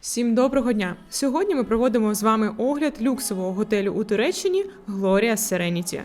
Всім доброго дня! Сьогодні ми проводимо з вами огляд люксового готелю у Туреччині Глорія Serenity.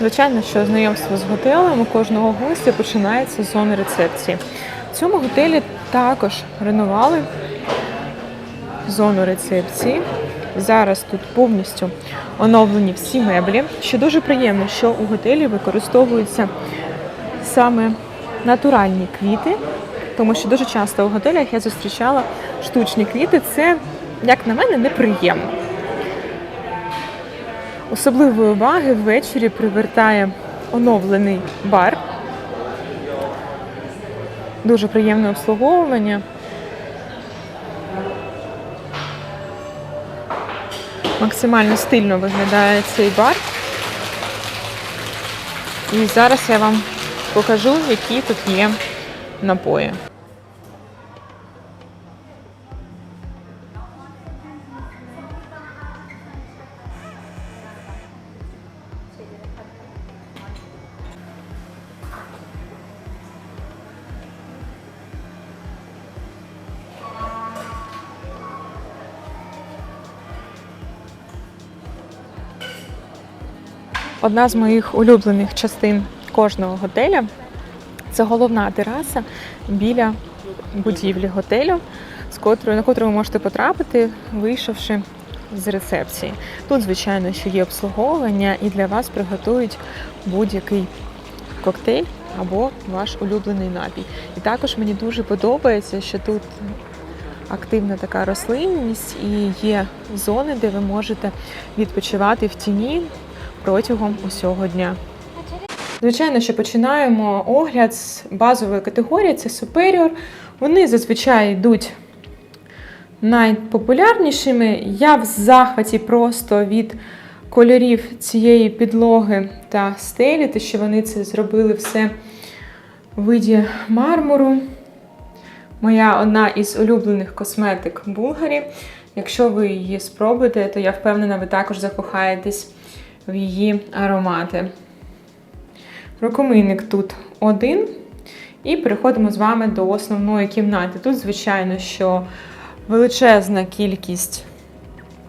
Звичайно, що знайомство з готелем у кожного гостя починається з зони рецепції. В цьому готелі також реновували зону рецепції. Зараз тут повністю оновлені всі меблі. Що дуже приємно, що у готелі використовуються саме натуральні квіти, тому що дуже часто у готелях я зустрічала штучні квіти. Це, як на мене, неприємно. Особливої уваги ввечері привертає оновлений бар. Дуже приємне обслуговування. Максимально стильно виглядає цей бар. І зараз я вам покажу, які тут є напої. Одна з моїх улюблених частин кожного готеля це головна тераса біля будівлі готелю, з котрою, на котру ви можете потрапити, вийшовши з рецепції. Тут, звичайно, що є обслуговування, і для вас приготують будь-який коктейль або ваш улюблений напій. І також мені дуже подобається, що тут активна така рослинність і є зони, де ви можете відпочивати в тіні протягом усього дня. Звичайно, що починаємо огляд з базової категорії це Superior. Вони зазвичай йдуть найпопулярнішими. Я в захваті просто від кольорів цієї підлоги та стелі, те, що вони це зробили все в виді мармуру. Моя одна із улюблених косметик Булгарі. Якщо ви її спробуєте, то я впевнена, ви також закохаєтесь в її аромати. Рукомийник тут один. І переходимо з вами до основної кімнати. Тут, звичайно, що величезна кількість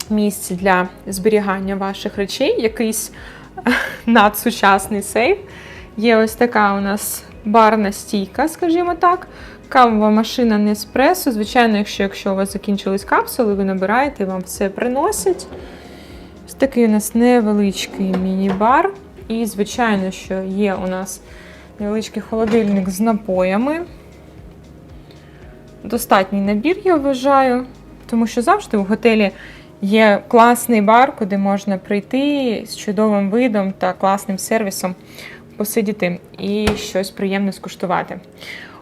місць для зберігання ваших речей, якийсь надсучасний сейф. Є ось така у нас барна стійка, скажімо так. Кавова машина Неспресо. Звичайно, якщо, якщо у вас закінчились капсули, ви набираєте, вам все приносять. Такий у нас невеличкий міні-бар. І, звичайно, що є у нас невеличкий холодильник з напоями. Достатній набір, я вважаю, тому що завжди в готелі є класний бар, куди можна прийти з чудовим видом та класним сервісом посидіти і щось приємне скуштувати.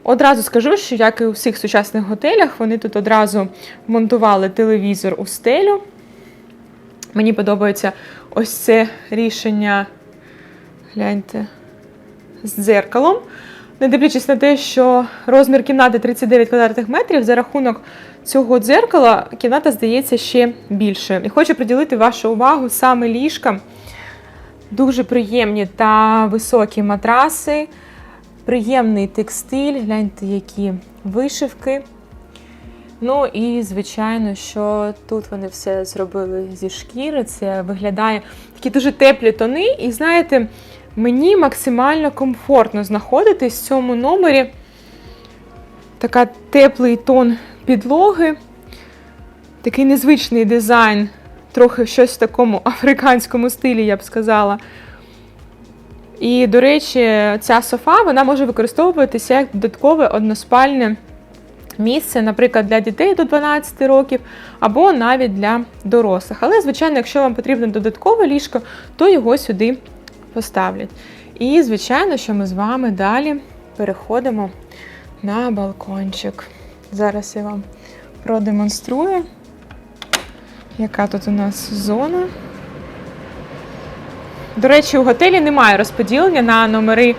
Одразу скажу, що як і у всіх сучасних готелях, вони тут одразу монтували телевізор у стелю. Мені подобається ось це рішення. Гляньте, з дзеркалом. Не дивлячись на те, що розмір кімнати 39 квадратних метрів, за рахунок цього дзеркала кімната здається ще більше. І хочу приділити вашу увагу саме ліжкам. Дуже приємні та високі матраси, приємний текстиль, гляньте, які вишивки. Ну і, звичайно, що тут вони все зробили зі шкіри. Це виглядає такі дуже теплі тони. І знаєте, мені максимально комфортно знаходитись в цьому номері. Така теплий тон підлоги, такий незвичний дизайн, трохи щось в такому африканському стилі, я б сказала. І, до речі, ця софа вона може використовуватися як додаткове односпальне місце, наприклад, для дітей до 12 років, або навіть для дорослих. Але, звичайно, якщо вам потрібно додаткове ліжко, то його сюди поставлять. І, звичайно, що ми з вами далі переходимо на балкончик. Зараз я вам продемонструю, яка тут у нас зона. До речі, у готелі немає розподілення на номери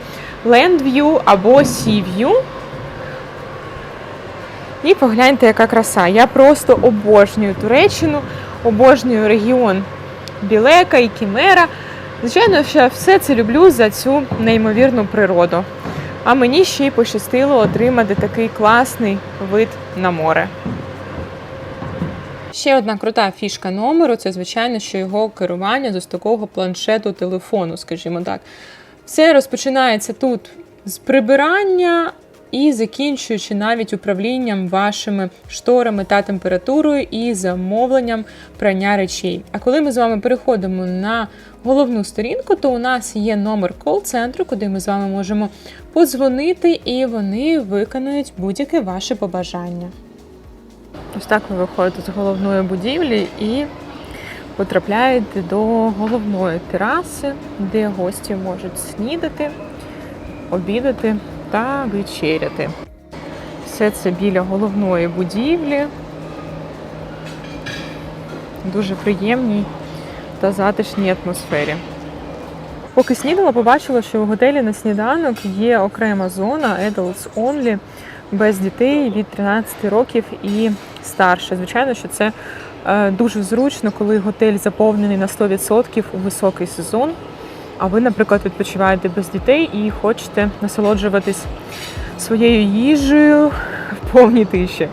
Landview або Sea View. І погляньте, яка краса. Я просто обожнюю Туреччину, обожнюю регіон Білека і Кімера. Звичайно, що все це люблю за цю неймовірну природу. А мені ще й пощастило отримати такий класний вид на море. Ще одна крута фішка номеру це, звичайно, що його керування з такого планшету телефону, скажімо так. Все розпочинається тут з прибирання і закінчуючи навіть управлінням вашими шторами та температурою і замовленням прання речей. А коли ми з вами переходимо на головну сторінку, то у нас є номер кол-центру, куди ми з вами можемо подзвонити, і вони виконують будь-яке ваше побажання. Ось так ви виходите з головної будівлі і потрапляєте до головної тераси, де гості можуть снідати, обідати та вечеряти. Все це біля головної будівлі. Дуже приємній та затишній атмосфері. Поки снідала, побачила, що в готелі на сніданок є окрема зона Adults Only без дітей від 13 років і старше. Звичайно, що це е, дуже зручно, коли готель заповнений на 100% у високий сезон. А ви, наприклад, відпочиваєте без дітей і хочете насолоджуватись своєю їжею в повній тиші.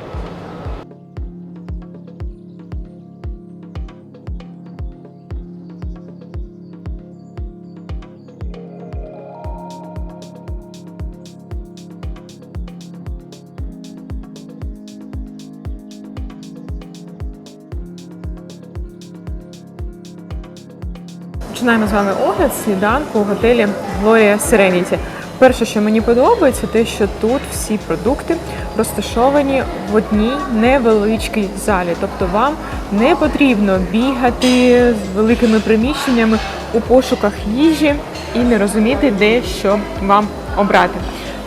Починаємо з вами огляд сніданку у готелі Gloria Serenity. Перше, що мені подобається, те, що тут всі продукти розташовані в одній невеличкій залі. Тобто вам не потрібно бігати з великими приміщеннями у пошуках їжі і не розуміти, де що вам обрати.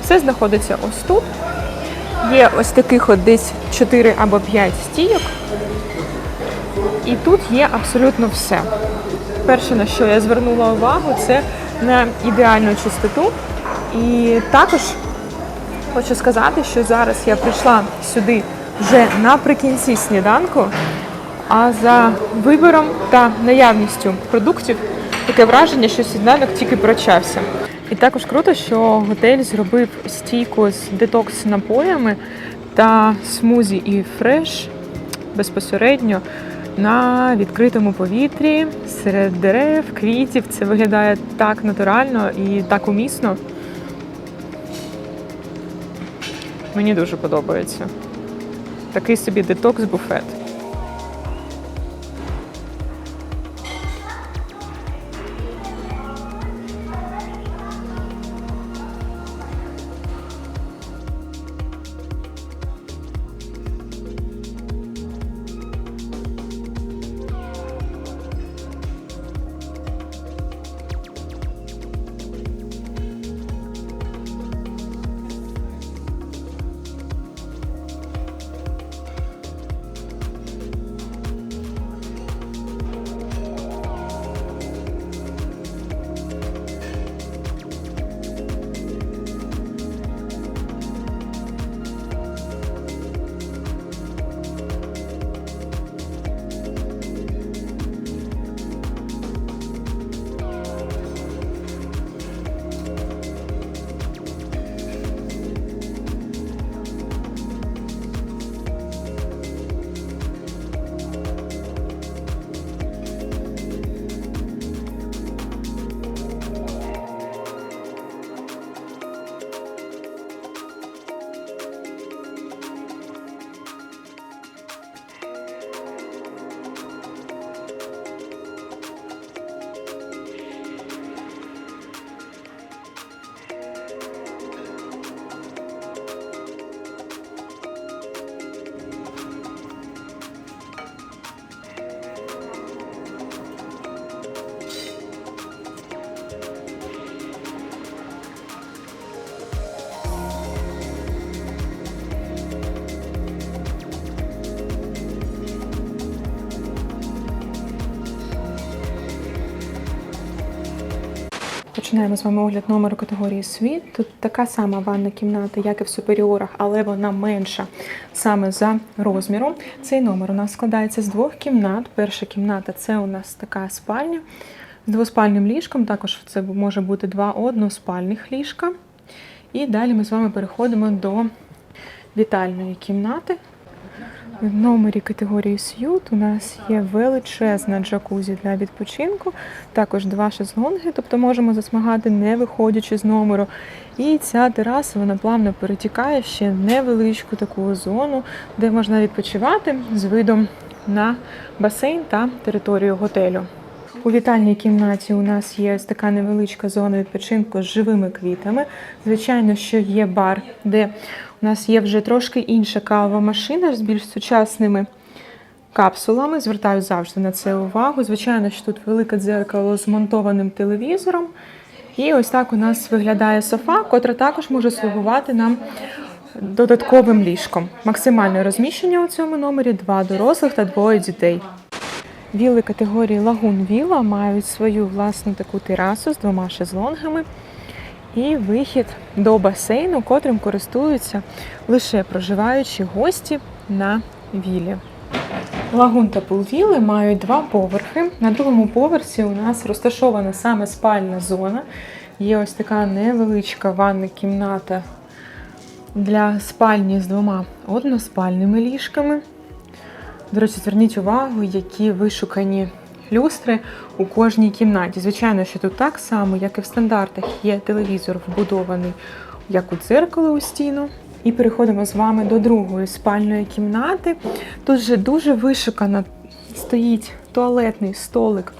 Все знаходиться ось тут. Є ось таких от десь 4 або 5 стійок. І тут є абсолютно все. Перше, на що я звернула увагу, це на ідеальну чистоту. І також хочу сказати, що зараз я прийшла сюди вже наприкінці сніданку, а за вибором та наявністю продуктів таке враження, що сніданок тільки почався. І також круто, що готель зробив стійку з детокс напоями та смузі і фреш безпосередньо на відкритому повітрі серед дерев, квітів. Це виглядає так натурально і так умісно. Мені дуже подобається. Такий собі детокс-буфет. Розпочинаємо з вами огляд номеру категорії світ. Тут така сама ванна кімната, як і в суперіорах, але вона менша саме за розміром. Цей номер у нас складається з двох кімнат. Перша кімната це у нас така спальня з двоспальним ліжком. Також це може бути два односпальних ліжка. І далі ми з вами переходимо до вітальної кімнати. В номері категорії Сьют у нас є величезна джакузі для відпочинку, також два шезлонги, тобто можемо засмагати, не виходячи з номеру. І ця тераса вона плавно перетікає в ще невеличку таку зону, де можна відпочивати з видом на басейн та територію готелю. У вітальній кімнаті у нас є така невеличка зона відпочинку з живими квітами. Звичайно, що є бар, де у нас є вже трошки інша кавова машина з більш сучасними капсулами. Звертаю завжди на це увагу. Звичайно, що тут велике дзеркало з монтованим телевізором. І ось так у нас виглядає софа, котра також може слугувати нам додатковим ліжком. Максимальне розміщення у цьому номері два дорослих та двоє дітей. Віли категорії Лагун Віла мають свою власну таку терасу з двома шезлонгами і вихід до басейну, котрим користуються лише проживаючі гості на вілі. Лагун та пулвіли мають два поверхи. На другому поверсі у нас розташована саме спальна зона. Є ось така невеличка ванна кімната для спальні з двома односпальними ліжками. До речі, зверніть увагу, які вишукані люстри у кожній кімнаті. Звичайно, що тут так само, як і в стандартах, є телевізор вбудований як у дзеркало у стіну. І переходимо з вами до другої спальної кімнати. Тут же дуже вишукано стоїть туалетний столик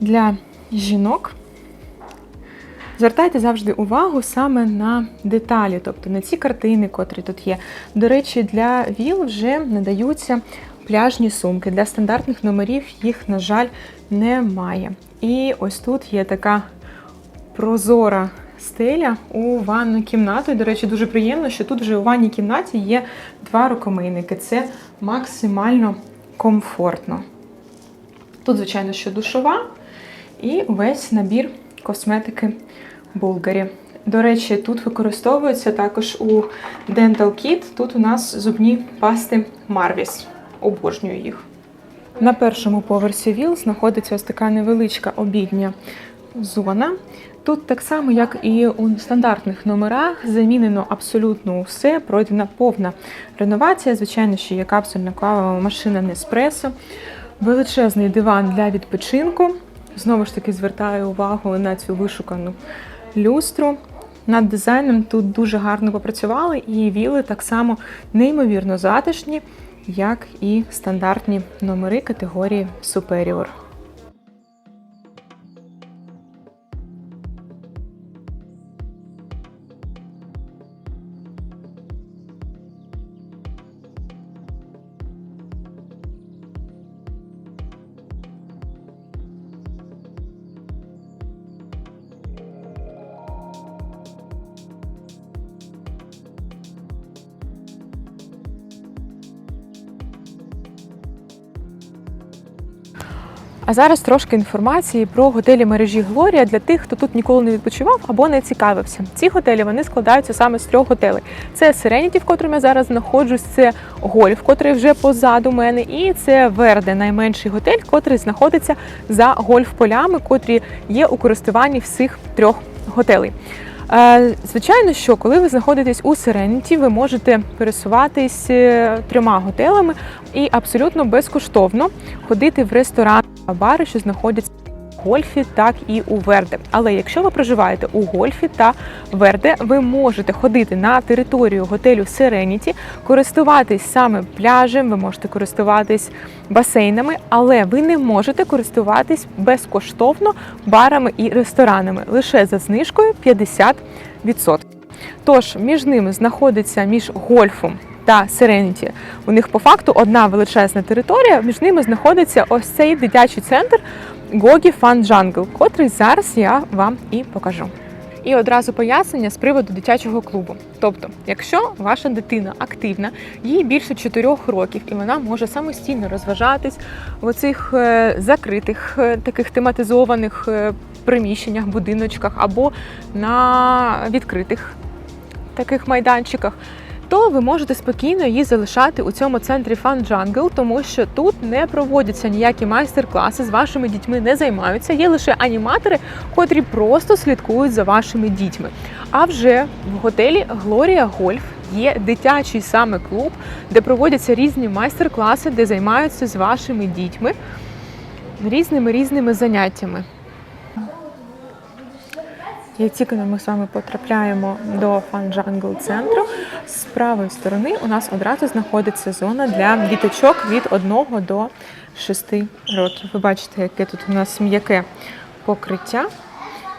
для жінок. Звертайте завжди увагу саме на деталі, тобто на ці картини, котрі тут є. До речі, для ВІЛ вже надаються пляжні сумки. Для стандартних номерів їх, на жаль, немає. І ось тут є така прозора стеля у ванну кімнату. І, до речі, дуже приємно, що тут вже у ванній кімнаті є два рукомийники. Це максимально комфортно. Тут, звичайно, що душова і весь набір косметики Булгарі. До речі, тут використовується також у Dental Kit. Тут у нас зубні пасти Marvis. Обожнюю їх. На першому поверсі ВІЛ знаходиться ось така невеличка обідня зона. Тут так само, як і у стандартних номерах, замінено абсолютно усе, пройдена повна реновація. Звичайно, що є капсульна кавова машина Неспресо, величезний диван для відпочинку. Знову ж таки звертаю увагу на цю вишукану люстру. Над дизайном тут дуже гарно попрацювали, і віли так само неймовірно затишні, як і стандартні номери категорії Superior. А зараз трошки інформації про готелі мережі Глорія для тих, хто тут ніколи не відпочивав або не цікавився. Ці готелі вони складаються саме з трьох готелей: це Serenity, в котрому я зараз знаходжусь, це Гольф, котрий вже позаду мене, і це Верде, найменший готель, котрий знаходиться за гольф-полями, котрі є у користуванні всіх трьох готелей. Е, Звичайно, що коли ви знаходитесь у Serenity, ви можете пересуватись е, трьома готелями і абсолютно безкоштовно ходити в ресторан, бари, що знаходяться в Гольфі, так і у Верде. Але якщо ви проживаєте у Гольфі та Верде, ви можете ходити на територію готелю Serenity, користуватись саме пляжем, ви можете користуватись басейнами, але ви не можете користуватись безкоштовно барами і ресторанами лише за знижкою 50%. Тож між ними знаходиться між гольфом та Serenity. У них по факту одна величезна територія. Між ними знаходиться ось цей дитячий центр Gogi Fun Jungle, котрий зараз я вам і покажу. І одразу пояснення з приводу дитячого клубу. Тобто, якщо ваша дитина активна, їй більше 4 років, і вона може самостійно розважатись в оцих е, закритих, е, таких тематизованих е, приміщеннях, будиночках або на відкритих таких майданчиках, то ви можете спокійно її залишати у цьому центрі Fun Jungle, тому що тут не проводяться ніякі майстер-класи, з вашими дітьми не займаються. Є лише аніматори, котрі просто слідкують за вашими дітьми. А вже в готелі Глорія Гольф є дитячий саме клуб, де проводяться різні майстер-класи, де займаються з вашими дітьми різними різними заняттями. Як тільки ми з вами потрапляємо до фан-джангл центру, з правої сторони у нас одразу знаходиться зона для діточок від 1 до 6 років. Ви бачите, яке тут у нас м'яке покриття,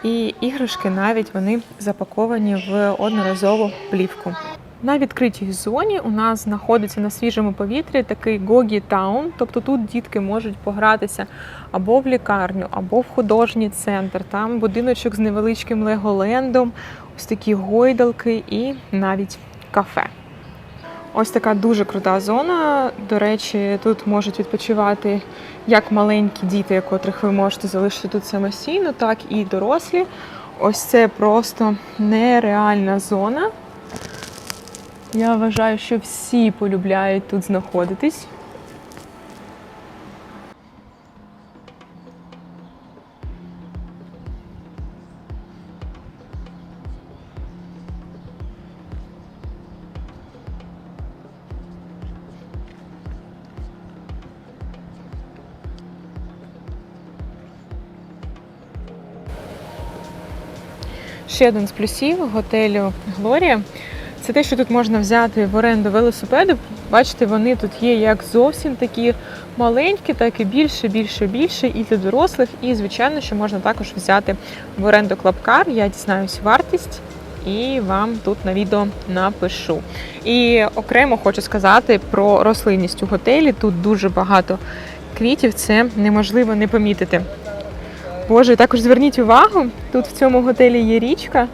і іграшки навіть вони запаковані в одноразову плівку. На відкритій зоні у нас знаходиться на свіжому повітрі такий Гогі Таун, тобто тут дітки можуть погратися або в лікарню, або в художній центр. Там будиночок з невеличким леголендом, ось такі гойдалки і навіть кафе. Ось така дуже крута зона. До речі, тут можуть відпочивати як маленькі діти, котрих ви можете залишити тут самостійно, так і дорослі. Ось це просто нереальна зона. Я вважаю, що всі полюбляють тут знаходитись. Ще один з плюсів готелю Глорія це те, що тут можна взяти в оренду велосипеди. Бачите, вони тут є як зовсім такі маленькі, так і більше, більше, більше, і для дорослих. І, звичайно, що можна також взяти в оренду клабкар. Я дізнаюсь вартість і вам тут на відео напишу. І окремо хочу сказати про рослинність у готелі. Тут дуже багато квітів, це неможливо не помітити. Боже, також зверніть увагу, тут в цьому готелі є річка,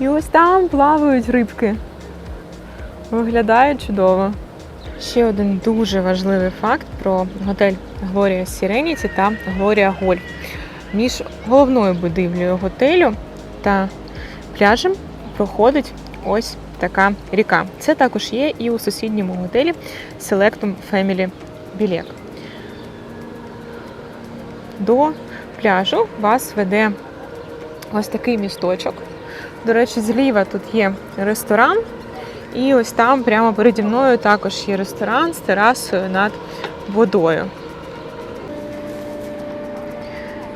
і ось там плавають рибки. Виглядає чудово. Ще один дуже важливий факт про готель Глорія Сіреніті та Глорія Гольф. Між головною будівлею готелю та пляжем проходить ось така ріка. Це також є і у сусідньому готелі Selectum Family Білек. До пляжу вас веде ось такий місточок. До речі, зліва тут є ресторан, і ось там, прямо переді мною, також є ресторан з терасою над водою.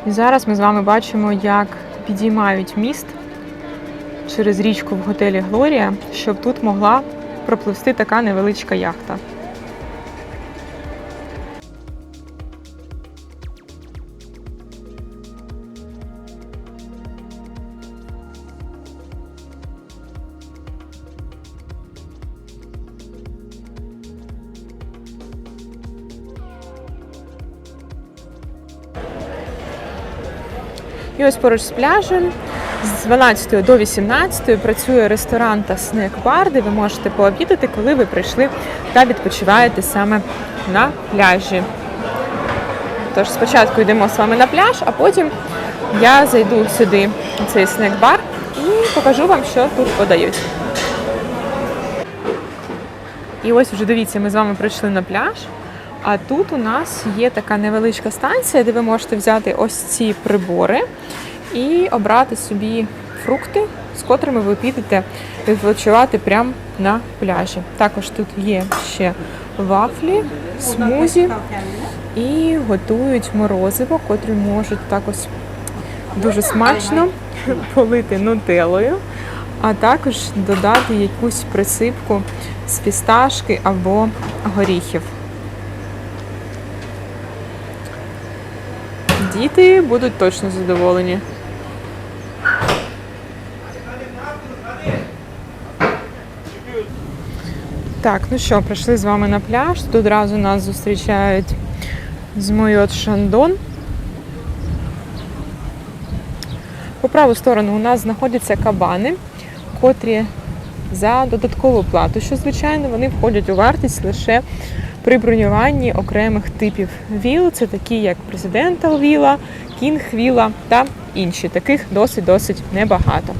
І зараз ми з вами бачимо, як підіймають міст через річку в готелі Глорія, щоб тут могла пропливти така невеличка яхта. І ось поруч з пляжем з 12 до 18 працює ресторан та снек-бар, де ви можете пообідати, коли ви прийшли та відпочиваєте саме на пляжі. Тож спочатку йдемо з вами на пляж, а потім я зайду сюди, у цей снек-бар, і покажу вам, що тут подають. І ось вже дивіться, ми з вами прийшли на пляж. А тут у нас є така невеличка станція, де ви можете взяти ось ці прибори і обрати собі фрукти, з котрими ви підете відпочивати прямо на пляжі. Також тут є ще вафлі, смузі і готують морозиво, котрі можуть також дуже смачно полити нутелою, а також додати якусь присипку з фісташки або горіхів. Діти будуть точно задоволені. Так, ну що, прийшли з вами на пляж. Тут одразу нас зустрічають з Мойот Шандон. По праву сторону у нас знаходяться кабани, котрі за додаткову плату, що звичайно вони входять у вартість лише при бронюванні окремих типів віл. Це такі як Presidential віла, King віла та інші. Таких досить-досить небагато.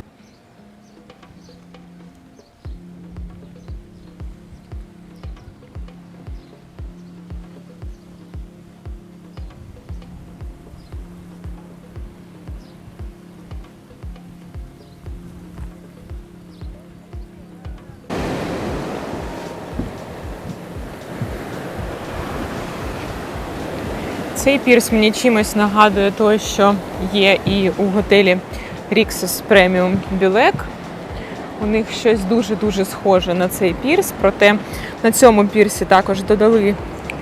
Цей пірс мені чимось нагадує той, що є і у готелі Rixos Premium Білек. У них щось дуже-дуже схоже на цей пірс, проте на цьому пірсі також додали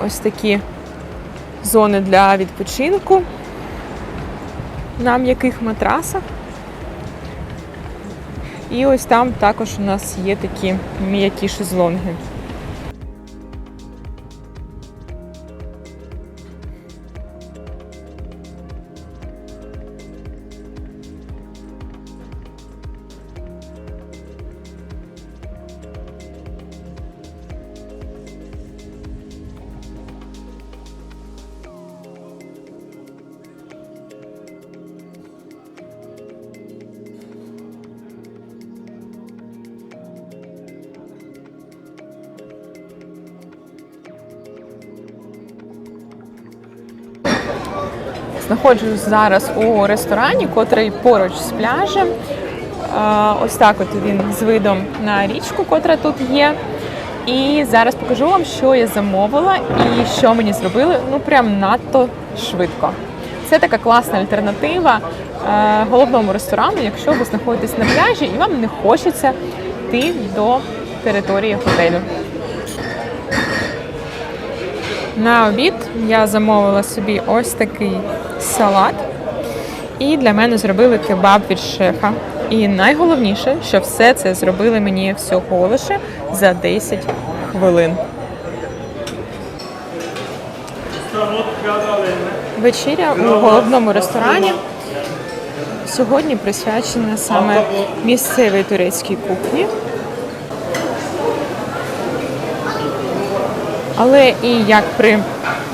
ось такі зони для відпочинку на м'яких матрасах. І ось там також у нас є такі м'які шезлонги. Знаходжусь зараз у ресторані, котрий поруч з пляжем. Ось так от він з видом на річку, котра тут є. І зараз покажу вам, що я замовила і що мені зробили. Ну прям надто швидко. Це така класна альтернатива е, головному ресторану, якщо ви знаходитесь на пляжі і вам не хочеться йти до території готелю. На обід я замовила собі ось такий салат. І для мене зробили кебаб від шефа. І найголовніше, що все це зробили мені всього лише за 10 хвилин. Вечеря у головному ресторані сьогодні присвячена саме місцевій турецькій кухні. Але і як при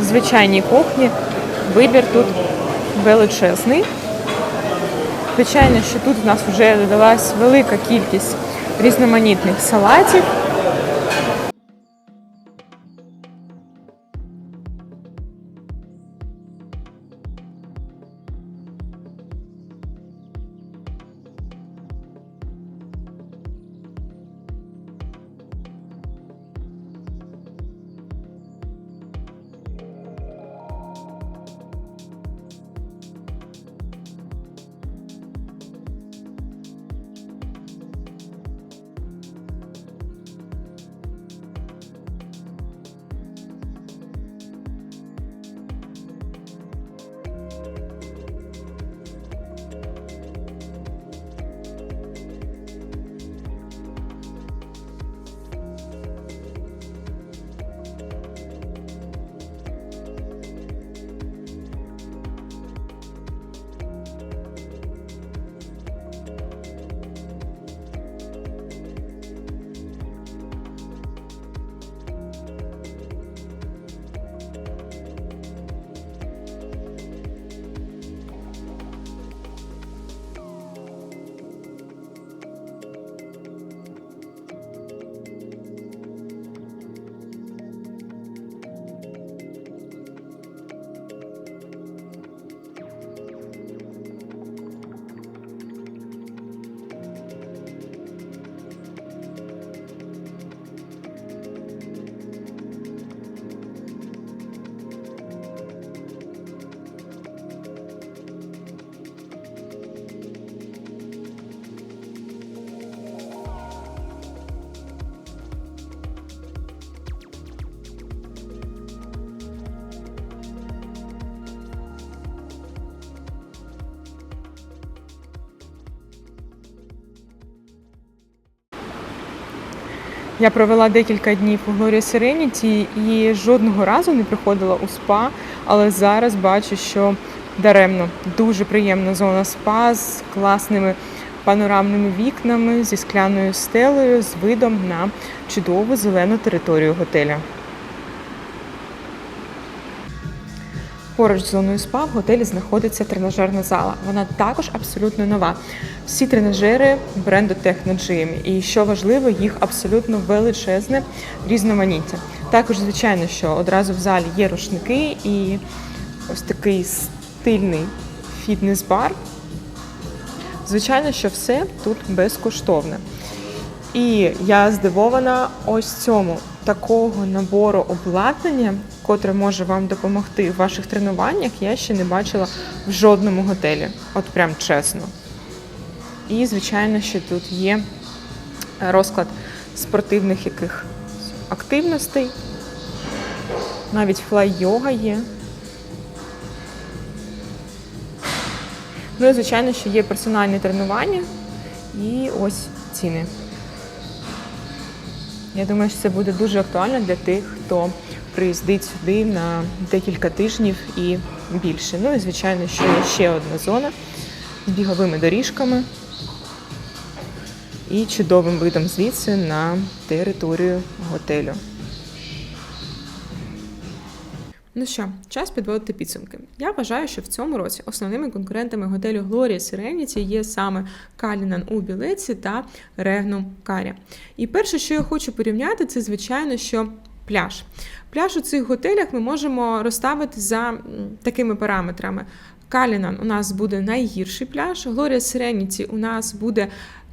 звичайній кухні, вибір тут величезний. Звичайно, що тут в нас вже додалась велика кількість різноманітних салатів. Я провела декілька днів у Глорія Serenity і жодного разу не приходила у спа, але зараз бачу, що даремно. Дуже приємна зона спа з класними панорамними вікнами, зі скляною стелею, з видом на чудову зелену територію готеля. Поруч з зоною спа в готелі знаходиться тренажерна зала. Вона також абсолютно нова. Всі тренажери бренду Technogym. І що важливо, їх абсолютно величезне різноманіття. Також, звичайно, що одразу в залі є рушники і ось такий стильний фітнес-бар. Звичайно, що все тут безкоштовне. І я здивована ось цьому такого набору обладнання, котре може вам допомогти в ваших тренуваннях, я ще не бачила в жодному готелі. От прям чесно. І, звичайно, що тут є розклад спортивних яких активностей. Навіть флай-йога є. Ну і звичайно, що є персональні тренування і ось ціни. Я думаю, що це буде дуже актуально для тих, хто приїздить сюди на декілька тижнів і більше. Ну і звичайно, що є ще одна зона з біговими доріжками і чудовим видом звідси на територію готелю. Ну що, час підводити підсумки. Я вважаю, що в цьому році основними конкурентами готелю Gloria Serenity є саме Калінан у Білеці та Регнум Карі. І перше, що я хочу порівняти, це звичайно, що пляж. Пляж у цих готелях ми можемо розставити за такими параметрами. Калінан у нас буде найгірший пляж, Gloria Serenity у нас буде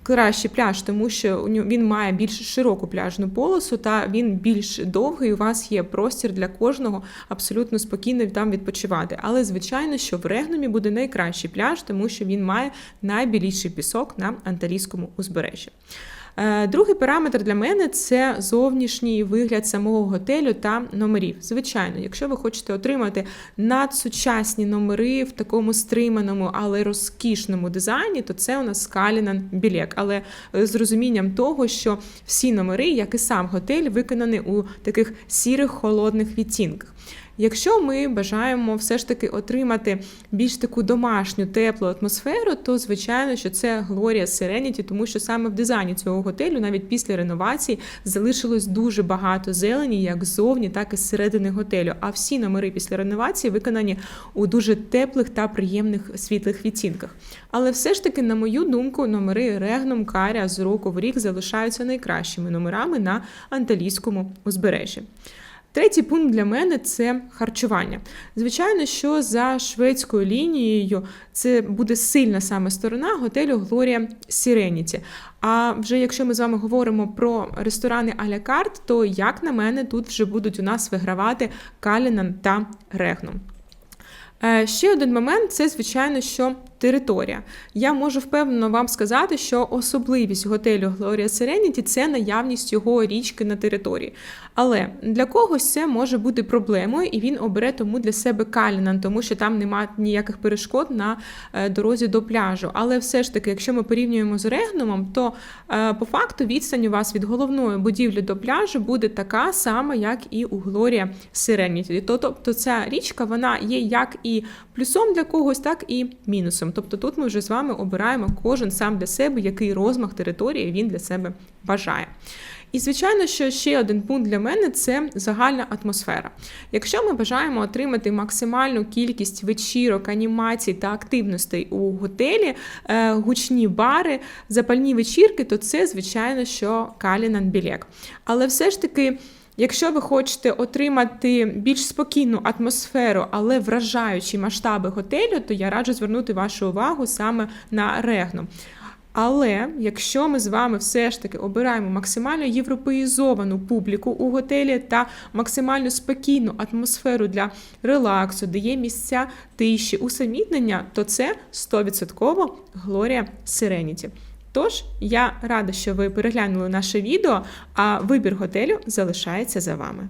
кращий пляж, тому що він має більш широку пляжну полосу та він більш довгий. У вас є простір для кожного абсолютно спокійно там відпочивати. Але звичайно, що в Регнумі буде найкращий пляж, тому що він має найбіліший пісок на анталійському узбережжі. Е, Другий параметр для мене це зовнішній вигляд самого готелю та номерів. Звичайно, якщо ви хочете отримати надсучасні номери в такому стриманому, але розкішному дизайні, то це у нас Калінан Білек. Але з розумінням того, що всі номери, як і сам готель, виконані у таких сірих холодних відтінках. Якщо ми бажаємо все ж таки отримати більш таку домашню теплу атмосферу, то звичайно, що це Gloria Serenity, тому що саме в дизайні цього готелю, навіть після реновації, залишилось дуже багато зелені, як ззовні, так і зсередини готелю. А всі номери після реновації виконані у дуже теплих та приємних світлих відтінках. Але все ж таки, на мою думку, номери Регном Каря з року в рік залишаються найкращими номерами на анталійському узбережжі. Третій пункт для мене це харчування. Звичайно, що за шведською лінією це буде сильна саме сторона готелю Gloria Serenity. А вже якщо ми з вами говоримо про ресторани а-ля карт, то як на мене, тут вже будуть у нас вигравати Калінан та Регнум. Е, Ще один момент це, звичайно, що територія. Я можу впевнено вам сказати, що особливість готелю Gloria Serenity – це наявність його річки на території. Але для когось це може бути проблемою, і він обере тому для себе Калінан, тому що там немає ніяких перешкод на е, дорозі до пляжу. Але все ж таки, якщо ми порівнюємо з Регнумом, то е, по факту відстань у вас від головної будівлі до пляжу буде така сама, як і у Gloria Serenity. Тобто ця річка вона є як і плюсом для когось, так і мінусом. Тобто тут ми вже з вами обираємо кожен сам для себе, який розмах території він для себе бажає. І, звичайно, що ще один пункт для мене це загальна атмосфера. Якщо ми бажаємо отримати максимальну кількість вечірок, анімацій та активностей у готелі, е, гучні бари, запальні вечірки, то це, звичайно, що Калінан Білек. Але все ж таки. Якщо ви хочете отримати більш спокійну атмосферу, але вражаючі масштаби готелю, то я раджу звернути вашу увагу саме на Регну. Але якщо ми з вами все ж таки обираємо максимально європеїзовану публіку у готелі та максимально спокійну атмосферу для релаксу, де є місця тиші, усамітнення, то це 100% Gloria Serenity. Тож я рада, що ви переглянули наше відео, а вибір готелю залишається за вами.